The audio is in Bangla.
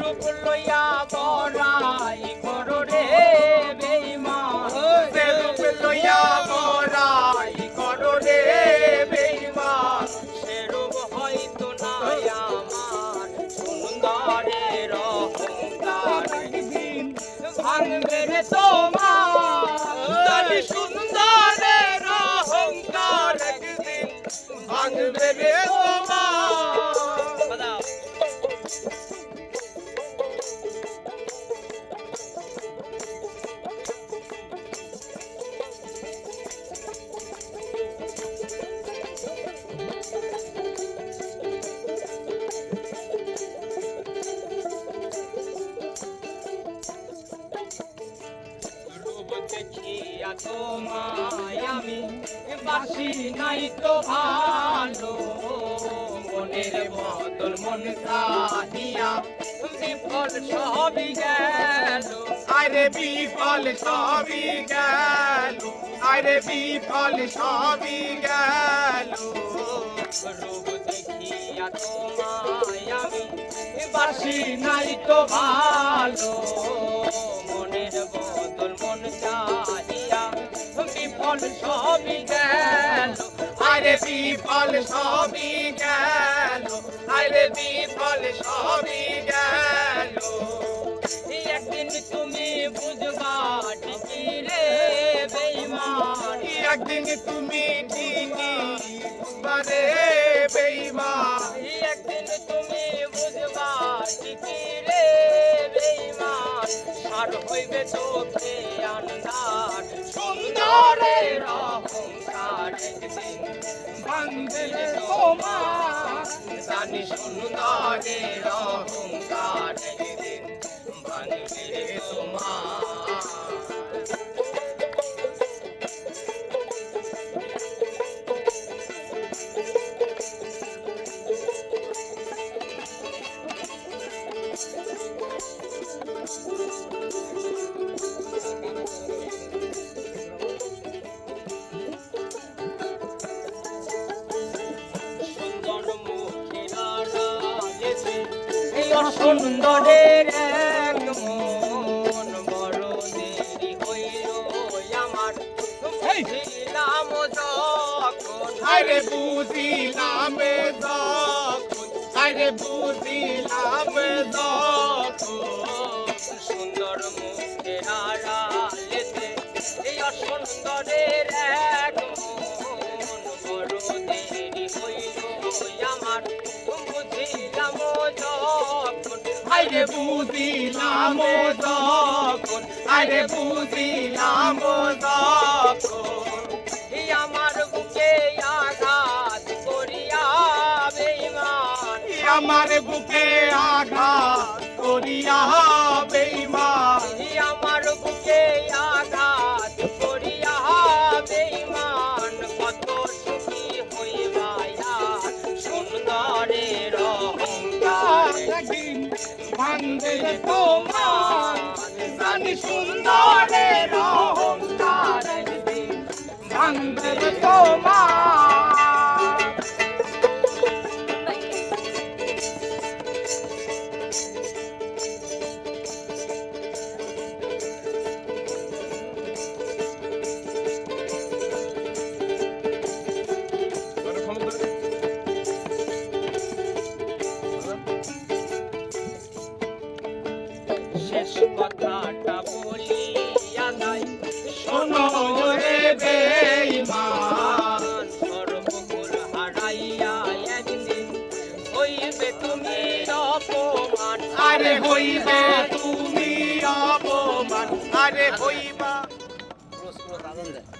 রূপ লইয়া বড়াই দেখিয়া তোমায় আমি বাসি নাই তো ভালো। মনের বদল মন কাহিয়া বিফল সবই গেল। আরে বিফল সবই গেল আরে বিফল সবই গেল। রূপ দেখিয়া তোমায় আমি বাসি নাই তো ভালো। বিফল সবই গেল। আরে বিফল সবই গেল। আরে বিফল সবই গেল। একদিন তুমি বুঝবা ঠিকই রে বেঈমান। একদিন তুমি ঠিকই বারে বেঈমান। একদিন তুমি বুঝবা ঠিকই রে বেঈমান। সার হইবে চোখে ভাঙবে তোমার জানি সুন্দরের অহংকার তোমার এই অসুন্দরের এক মন বড় দেরি হইল আমার। বুঝিলাম যখন। আরে বুঝিলাম যখন আরে বুঝিলাম যখন। সুন্দর মুখের আড়ালেতে এই অসুন্দরের এক আরে বুঝিলাম যখন আরে বুঝিলাম এই আমার বুকে আঘাত করিয়া আমার বুকে আঘাত করিয়া ভাঙবে তোমার জানি সুন্দরের অহংকার তোমার শেষ কথাটা বলিয়া নাই। শোনো রে বেঈমান। সর্বকুল হারাইয়া একদিন হইবে তুমি অপমান। আরে হইবে তুমি অপমান। আরে হইবা। রোজ দেয়